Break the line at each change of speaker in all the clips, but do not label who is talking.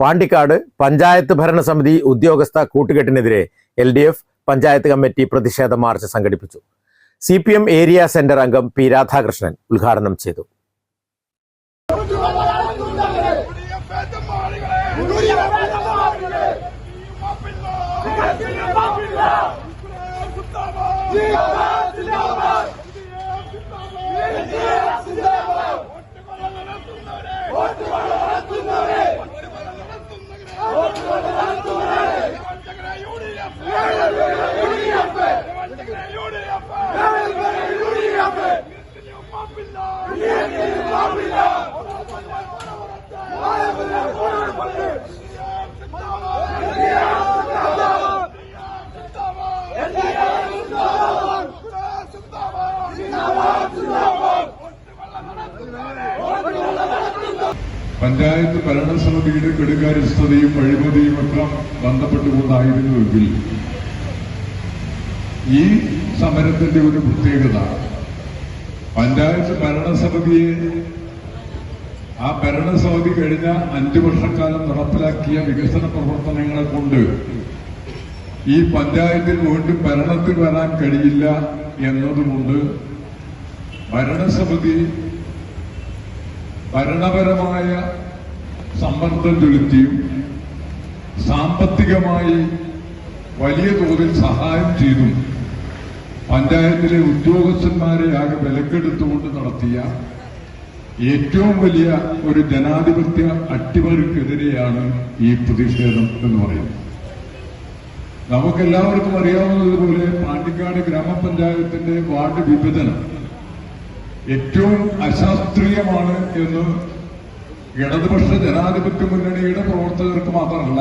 പാണ്ടിക്കാട് പഞ്ചായത്ത് ഭരണസമിതി ഉദ്യോഗസ്ഥ കൂട്ടുകെട്ടിനെതിരെ L D F panchayat committee പ്രതിഷേധ മാർച്ച് സംഘടിപ്പിച്ചു. C P M area centre അംഗം പി രാധാകൃഷ്ണൻ ഉദ്ഘാടനം ചെയ്തു.
പഞ്ചായത്ത് ഭരണസമിതിയുടെ കെടുകാര്യസ്ഥതയും അഴിമതിയും ഒക്കെ ബന്ധപ്പെട്ടുകൊണ്ടായിരുന്നുവെങ്കിൽ ഈ സമരത്തിന്റെ ഒരു പ്രത്യേകത പഞ്ചായത്ത് ഭരണസമിതിയെ ആ ഭരണസമിതി കഴിഞ്ഞ അഞ്ചു വർഷക്കാലം നടപ്പിലാക്കിയ വികസന പ്രവർത്തനങ്ങളെ കൊണ്ട് ഈ പഞ്ചായത്തിൽ വീണ്ടും ഭരണത്തിൽ വരാൻ കഴിയില്ല എന്നതുകൊണ്ട് ഭരണസമിതി ഭരണപരമായ സമ്മർദ്ദം ചെലുത്തിയും സാമ്പത്തികമായി വലിയ തോതിൽ സഹായം ചെയ്തും പഞ്ചായത്തിലെ ഉദ്യോഗസ്ഥന്മാരെ ആകെ വിലക്കെടുത്തുകൊണ്ട് നടത്തിയ ഏറ്റവും വലിയ ഒരു ജനാധിപത്യ അട്ടിമറിക്കെതിരെയാണ് ഈ പ്രതിഷേധം എന്ന് പറയുന്നത്. നമുക്കെല്ലാവർക്കും അറിയാവുന്നതുപോലെ പാണ്ടിക്കാട് ഗ്രാമപഞ്ചായത്തിന്റെ വാർഡ് വിഭജനം ഏറ്റവും അശാസ്ത്രീയമാണ് എന്ന് ഇടതുപക്ഷ ജനാധിപത്യ മുന്നണിയുടെ പ്രവർത്തകർക്ക് മാത്രമല്ല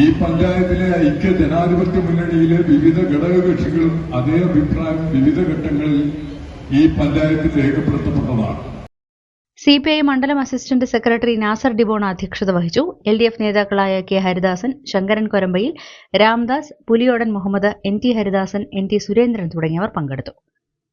ഈ പഞ്ചായത്തിലെ ഐക്യ ജനാധിപത്യ മുന്നണിയിലെ വിവിധ ഘടകകക്ഷികളും അതേ അഭിപ്രായം വിവിധ ഘട്ടങ്ങളിൽ ഈ പഞ്ചായത്തിൽ രേഖപ്പെടുത്തപ്പെട്ടതാണ്.
സി പി ഐ മണ്ഡലം അസിസ്റ്റന്റ് സെക്രട്ടറി നാസർ ഡിബോൺ അധ്യക്ഷത വഹിച്ചു. എൽ ഡി എഫ് നേതാക്കളായ K Haridasan Sankaran Korambayil Ramdas Puliyodan Muhammad N T Haridasan N T Surendran തുടങ്ങിയവർ പങ്കെടുത്തു.